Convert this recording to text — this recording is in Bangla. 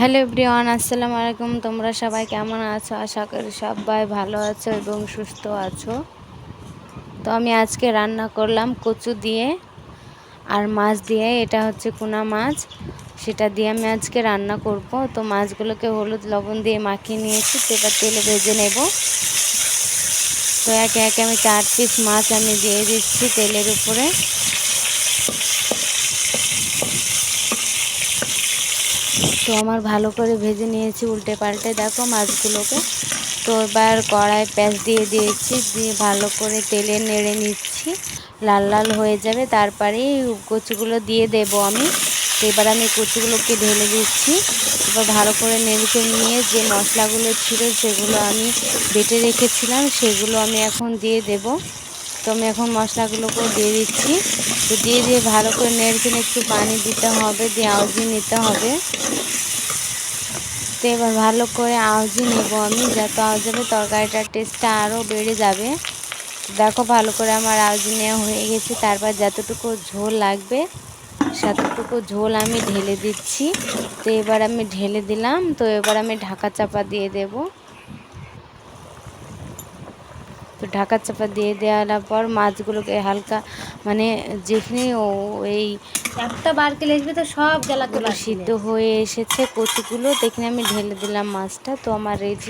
হ্যালো এভরিওয়ান, আসসালামু আলাইকুম। তোমরা সবাই কেমন আছো? আশা করি সবাই ভালো আছো এবং সুস্থ আছো। তো আমি আজকে রান্না করলাম কচু দিয়ে আর মাছ দিয়ে। এটা হচ্ছে কুনা মাছ। সেটা দিয়ে আমি আজকে রান্না করব। তো মাছগুলোকে হলুদ লবণ দিয়ে মাখিয়ে নিয়েছি। তো এবার তেলে ভেজে নেব। তো একে একে আমি চার পিস মাছ আমি দিয়ে দিচ্ছি তেলের উপরে। তো আমার ভালো করে ভেজে নিয়েছি, উল্টে পাল্টে। দেখো মাছগুলোকে। তো এবার কড়াই প্যাঁচ দিয়ে দিয়েছি, দিয়ে ভালো করে তেলে নেড়ে নিচ্ছি। লাল লাল হয়ে যাবে তারপরে কচুগুলো দিয়ে দেব আমি। এবার আমি কচুগুলোকে ঢেলে দিচ্ছি। এবার ভালো করে নেড়ে নিয়ে যে মশলাগুলো ছিল, সেগুলো আমি বেটে রেখেছিলাম, সেগুলো আমি এখন দিয়ে দেব। তো আমি এখন মশলাগুলোকেও দিয়ে দিচ্ছি। তো দিয়ে দিয়ে ভালো করে নেড়ে একটু পানি দিতে হবে, দিয়ে আউজি নিতে হবে। তো এবার ভালো করে আউজি নেব আমি, যত আউজ হবে তরকারিটার টেস্টটা আরও বেড়ে যাবে। দেখো ভালো করে আমার আউজি নেওয়া হয়ে গেছে, তারপর যতটুকু ঝোল লাগবে ততটুকু ঝোল আমি ঢেলে দিচ্ছি। তো এবার আমি ঢেলে দিলাম, তো এবার আমি ঢাকা চাপা দিয়ে দেবো। তো ঢাকা চাপা দিয়ে দেওয়ার পর মাছগুলোকে হালকা মানে যেখানে ও এই একটা বারকেল আসবে তো সব গেলা সিদ্ধ হয়ে এসেছে কচুগুলো। দেখে আমি ঢেলে দিলাম মাছটা। তো আমার রেজি